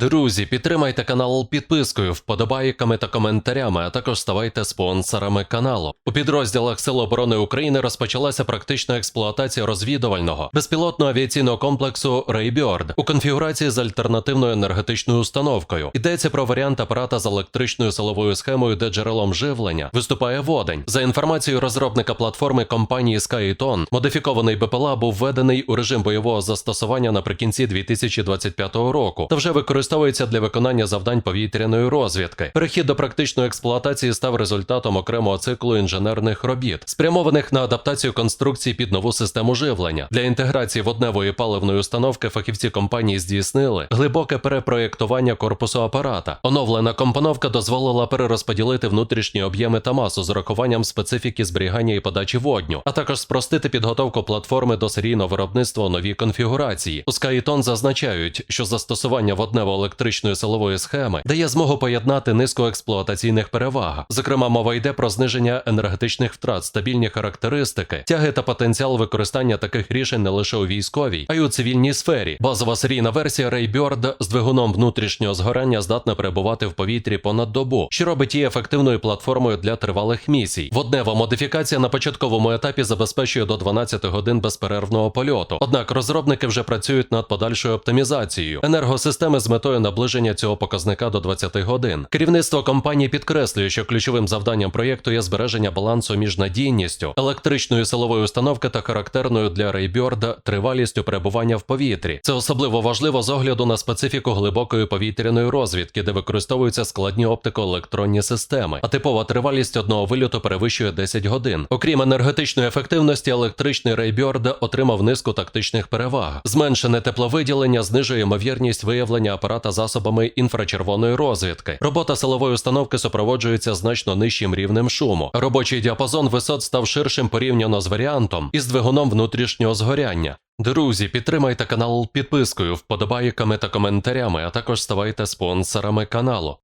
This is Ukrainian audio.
Друзі, підтримайте канал підпискою, вподобайками та коментарями, а також ставайте спонсорами каналу. У підрозділах Сил оборони України розпочалася практична експлуатація розвідувального безпілотного авіаційного комплексу Рейбьорд у конфігурації з альтернативною енергетичною установкою. Йдеться про варіант апарата з електричною силовою схемою, де джерелом живлення виступає водень. За інформацією розробника платформи компанії Skyton, модифікований БПЛА був введений у режим бойового застосування наприкінці 2025 року та вже використовується для виконання завдань повітряної розвідки. Перехід до практичної експлуатації став результатом окремого циклу інженерних робіт, спрямованих на адаптацію конструкції під нову систему живлення. Для інтеграції водневої паливної установки фахівці компанії здійснили глибоке перепроєктування корпусу апарата. Оновлена компоновка дозволила перерозподілити внутрішні об'єми та масу з урахуванням специфіки зберігання і подачі водню, а також спростити підготовку платформи до серійного виробництва у новій конфігурації. У Skyton зазначають, що застосування воднево-електричної силової схеми дає змогу поєднати низку експлуатаційних переваг. Зокрема, мова йде про зниження енергетичних втрат, стабільні характеристики, тяги та потенціал використання таких рішень не лише у військовій, а й у цивільній сфері. Базова серійна версія Raybird з двигуном внутрішнього згорання здатна перебувати в повітрі понад добу, що робить її ефективною платформою для тривалих місій. Воднева модифікація на початковому етапі забезпечує до 12 годин безперервного польоту. Однак розробники вже працюють над подальшою оптимізацією енергосистеми з метою наближення цього показника до 20 годин. Керівництво компанії підкреслює, що ключовим завданням проєкту є збереження балансу між надійністю, електричною силовою установки та характерною для Рейбьорда тривалістю перебування в повітрі. Це особливо важливо з огляду на специфіку глибокої повітряної розвідки, де використовуються складні оптико-електронні системи, а типова тривалість одного вильоту перевищує 10 годин. Окрім енергетичної ефективності, електричний Рейбьорд отримав низку тактичних переваг. Зменшене тепловиділення знижує ймовірність виявлення апарата засобами інфрачервоної розвідки. Робота силової установки супроводжується значно нижчим рівнем шуму. Робочий діапазон висот став ширшим порівняно з варіантом із двигуном внутрішнього згоряння. Друзі, підтримайте канал підпискою, вподобайками та коментарями, а також ставайте спонсорами каналу.